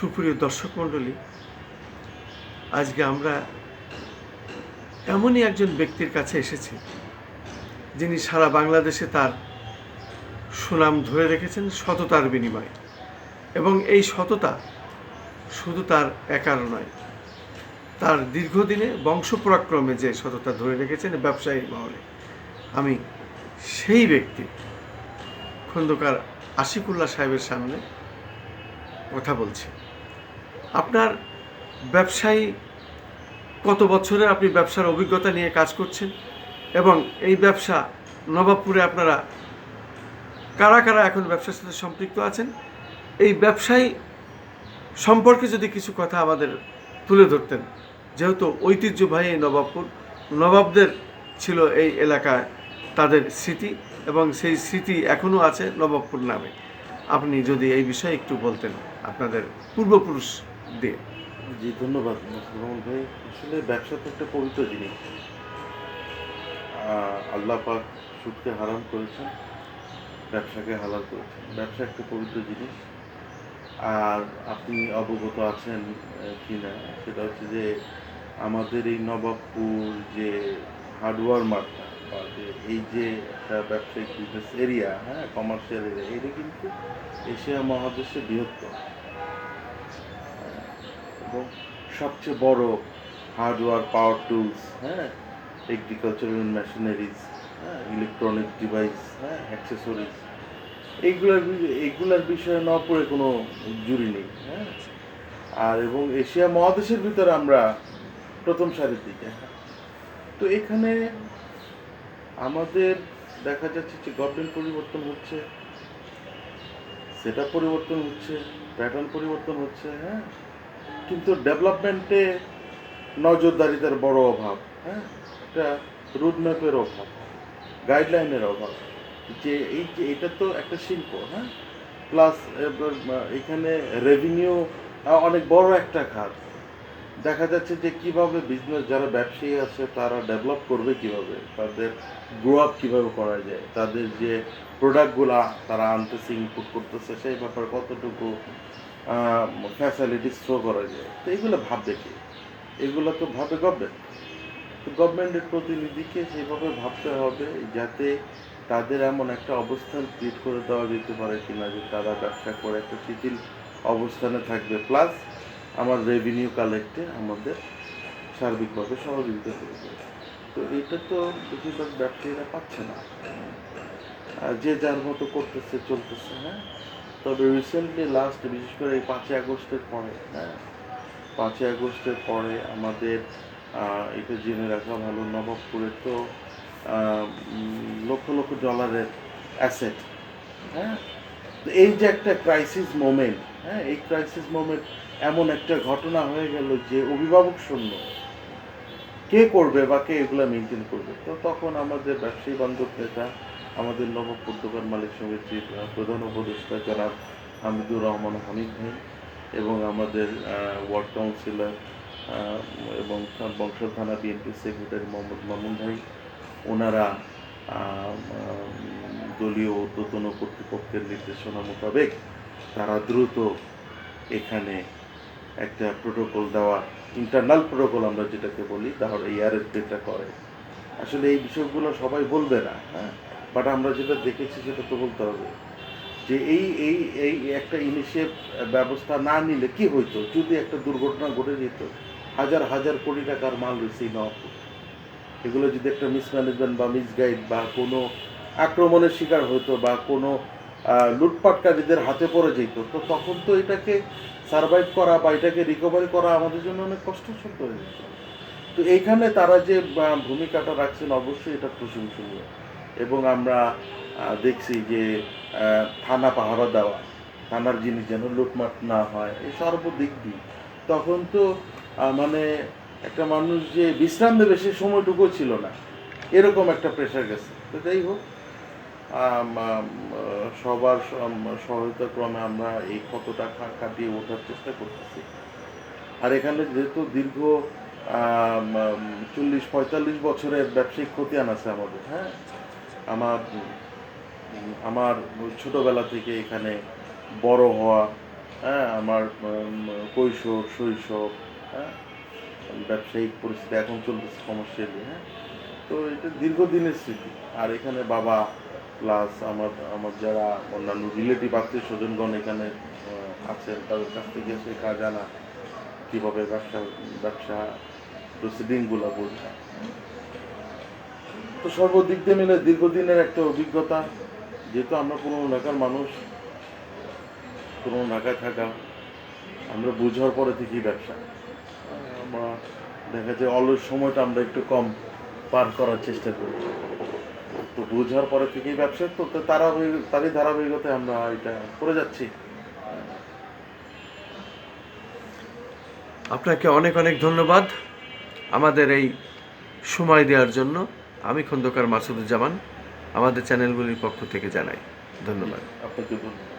সুপ্রিয় দর্শক মণ্ডলী, আজকে আমরা এমনই একজন ব্যক্তির কাছে এসেছি, যিনি সারা বাংলাদেশে তার সুনাম ধরে রেখেছেন সততার বিনিময়ে। এবং এই সততা শুধু তার একার নয়, তার দীর্ঘদিনে বংশপরাক্রমে যে সততা ধরে রেখেছেন ব্যবসায়ী মহলে। আমি সেই ব্যক্তি, খন্দকার আশিকুল্লাহ সাহেবের সামনে কথা বলছি। আপনার ব্যবসায়ী কত বছরের আপনি ব্যবসার অভিজ্ঞতা নিয়ে কাজ করছেন? এবং এই ব্যবসা নবাবপুরে আপনারা কারা কারা এখন ব্যবসার সাথে সম্পৃক্ত আছেন? এই ব্যবসায়ী সম্পর্কে যদি কিছু কথা আমাদের তুলে ধরতেন। যেহেতু ঐতিহ্যবাহী নবাবপুর, নবাবদের ছিল এই এলাকায় তাদের স্মৃতি এবং সেই স্মৃতি এখনও আছে নবাবপুর নামে। আপনি যদি এই বিষয়ে একটু বলতেন, আপনাদের পূর্বপুরুষ দিয়ে জি, ধন্যবাদ রহমান ভাই। আসলে ব্যবসা তো একটা পবিত্র জিনিস। আল্লাহ পাক সুদকে হারাম করেছেন, ব্যবসাকে হালাল করেছেন। ব্যবসা একটা পবিত্র জিনিস। আর আপনি অবগত আছেন কি না সেটা হচ্ছে যে আমাদের এই নবাবপুর যে হার্ডওয়ার মার্টটা বা যে এই যে একটা ব্যবসায়িক বিজনেস এরিয়া হ্যাঁ কমার্শিয়াল এরিয়া এটা কিন্তু এশিয়া মহাদেশে বৃহত্তম এবং সবচেয়ে বড় হার্ডওয়্যার পাওয়ার টুলস হ্যাঁ এগ্রিকালচারাল মেশিনারিজ হ্যাঁ ইলেকট্রনিক ডিভাইস হ্যাঁ অ্যাক্সেসরিজ এইগুলার এইগুলার বিষয়ে না পড়ে কোনো জুরি নেই হ্যাঁ আর এবং এশিয়া মহাদেশের ভিতরে আমরা প্রথম সারির দিকে হ্যাঁ। তো এখানে আমাদের দেখা যাচ্ছে যে গভর্নমেন্ট পরিবর্তন হচ্ছে, সেটা পরিবর্তন হচ্ছে, প্যাটার্ন পরিবর্তন হচ্ছে হ্যাঁ কিন্তু ডেভেলপমেন্টে নজরদারিতার বড় অভাব হ্যাঁ? একটা রুটম্যাপের অভাব গাইডলাইনের অভাব। যে এই যে এটা তো একটা শিল্প হ্যাঁ? প্লাস এখানে রেভিনিউ অনেক বড় একটা খাত। দেখা যাচ্ছে যে কীভাবে বিজনেস যারা ব্যবসায়ী আছে, তারা ডেভেলপ করবে কীভাবে? তাদের গ্রো আপ কীভাবে করা যায়? তাদের যে প্রোডাক্টগুলো তারা আনতেছে ইনপুট করতেছে, সেই ব্যাপারে কতটুকু ফ্যাসিলিটিস থ্রো করা যায়। তো এইগুলো ভাববে কি? এগুলো তো ভাবে গভর্নমেন্ট তো গভর্নমেন্টের প্রতিনিধিকে সেইভাবে ভাবতে হবে যাতে তাদের এমন একটা অবস্থান ক্রিয়েট করে দেওয়া যেতে পারে কিনা, যে তারা ব্যবসা করে একটা শিথিল অবস্থানে থাকবে। প্লাস আমার রেভিনিউ কালেক্টে আমাদের সার্বিকভাবে সহযোগিতা করবে। তো এটা তো বেশিরভাগ ব্যবসায়ীরা পাচ্ছে না। আর যে যার মতো করতেছে, চলতেছে হ্যাঁ? তবে রিসেন্টলি লাস্ট বিশেষ করে এই পাঁচই আগস্টের পরে হ্যাঁ। পাঁচই আগস্টের পরে আমাদের এটা জেনে রাখা ভালো নবাবপুরে তো লক্ষ লক্ষ ডলারের অ্যাসেট হ্যাঁ? তো এই যে একটা ক্রাইসিস মোমেন্ট হ্যাঁ এই ক্রাইসিস মোমেন্ট এমন একটা ঘটনা হয়ে গেল যে অভিভাবক শূন্য। কে করবে বা কে এগুলো মেনটেন করবে? তো তখন আমাদের ব্যবসায়ী বান্ধব নেতা আমাদের নবাবপুর দোকান মালিক সমিতির প্রধান উপদেষ্টা জনাব হামিদুর রহমান হামিদ ভাই এবং আমাদের ওয়ার্ড কাউন্সিলর এবং বংশর থানা বিএনপি সেক্রেটারি মোহাম্মদ মামুন ভাই, ওনারা দলীয় ঊর্ধ্বতন কর্তৃপক্ষের নির্দেশনা মোতাবেক তারা দ্রুত এখানে একটা প্রোটোকল দেওয়া ইন্টারনাল প্রোটোকল আমরা যেটাকে বলি, তাহলে ইয়ারের ডেটা করে। আসলে এই বিষয়গুলো সবাই বলবে না হ্যাঁ? বাট আমরা যেটা দেখেছি সেটা তো বলতে হবে যে এই এই এই একটা ইনিশিয়েভ ব্যবস্থা না নিলে কি হইতো? যদি একটা দুর্ঘটনা ঘটে যেত, হাজার হাজার কোটি টাকার মাল না হতো এগুলো যদি একটা মিসম্যানেজমেন্ট বা মিসগাইড বা কোনো আক্রমণের শিকার হতো বা কোনো লুটপাটকারীদের হাতে পড়ে যেত, তো তখন তো এটাকে সার্ভাইভ করা বা এটাকে রিকভারি করা আমাদের জন্য অনেক কষ্টসাধ্য হয়ে যেত। তো এইখানে তারা যে ভূমিকাটা রাখছেন, অবশ্যই এটা প্রশংসনীয়। এবং আমরা দেখছি যে থানা পাহারা দেওয়া, থানার জিনিস যেন লুটমাট না হয়, এই সর্বদিক দিয়ে। তখন তো মানে একটা মানুষ যে বিশ্রাম দেবে সে সময়টুকু ছিল না। এরকম একটা প্রেশার গেছে। তো যাই হোক সবার সহায়তা ক্রমে আমরা এই কতটা কাটিয়ে ওঠার চেষ্টা করতেছি। আর এখানে যেহেতু দীর্ঘ চল্লিশ পঁয়তাল্লিশ বছরের ব্যবসায়িক খতিয়ান আছে আমাদের হ্যাঁ? আমার আমার ছোটবেলা থেকে এখানে বড় হওয়া হ্যাঁ আমার কৈশোর, শৈশব হ্যাঁ ব্যবসায়িক পরিস্থিতি এখন চলতেছে কমার্শিয়ালি হ্যাঁ তো এটা দীর্ঘদিনের স্মৃতি। আর এখানে বাবা প্লাস আমার আমার যারা অন্যান্য রিলেটিভ আত্মীয় স্বজনগণ এখানে আছেন, তাদের কাছ থেকে শেখা জানা। কীভাবে ব্যবসা ব্যবসা প্রসিডিংগুলো বোঝা তো সর্বদিক দিয়ে মিলে দীর্ঘদিনের একটা অভিজ্ঞতা, যেহেতু আমরা কোনো এলাকার মানুষ, কোনো ঢাকায় থাকা, আমরা বুঝার পরে থেকেই ব্যবসা। আমরা দেখা যায় অলস সময়টা আমরা একটু কম পার করার চেষ্টা করি। তো বুঝার পরে থেকেই ব্যবসা, তো তো তারা তারই ধারাবাহিকতায় আমরা এটা করে যাচ্ছি। আপনাকে অনেক অনেক ধন্যবাদ আমাদের এই সময় দেওয়ার জন্য। আমি খন্দকার মাসুদুজ্জামান আমাদের চ্যানেলগুলির পক্ষ থেকে জানাই ধন্যবাদ। আপনাকে ধন্যবাদ।